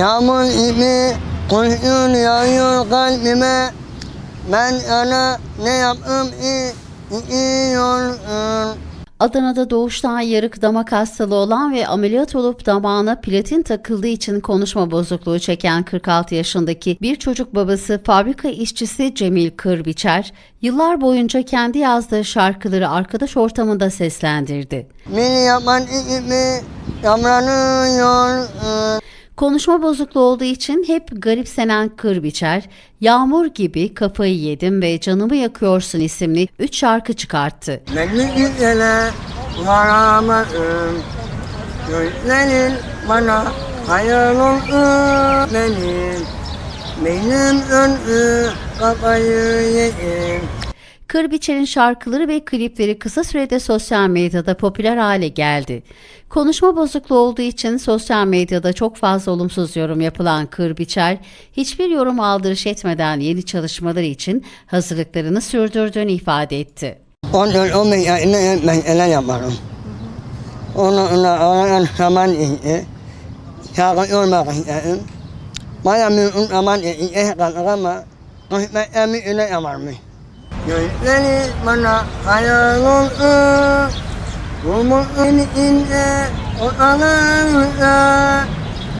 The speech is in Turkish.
Yağmur gibi kurşun yağıyor kalbime. Ben sana ne yaptım iyi, iyiyorsun. Adana'da doğuştan yarık damak hastalığı olan ve ameliyat olup damağına platin takıldığı için konuşma bozukluğu çeken 46 yaşındaki bir çocuk babası fabrika işçisi Cemil Kırbiçer, yıllar boyunca kendi yazdığı şarkıları arkadaş ortamında seslendirdi. Beni yapan gibi davranıyorsun. Konuşma bozukluğu olduğu için hep garipsenen Kırbiçer, Yağmur gibi Kafayı Yedim ve Canımı Yakıyorsun isimli 3 şarkı çıkarttı. Varamadım. Gözlerin bana hayal oldu benim. Benim önü kafayı yedim. Kırbiçer'in şarkıları ve klipleri kısa sürede sosyal medyada popüler hale geldi. Konuşma bozukluğu olduğu için sosyal medyada çok fazla olumsuz yorum yapılan Kırbiçer, hiçbir yorum aldırış etmeden yeni çalışmaları için hazırlıklarını sürdürdüğünü ifade etti. 14 15 yaşında ben ele yaparım. Onu ona zaman iyi. Şarkı yormak istedim. Bana mümkün zaman iyi kalır ama kısmetlerimi öyle yaparmış. Yoi nani mana haya long e Omong ini in e O alang e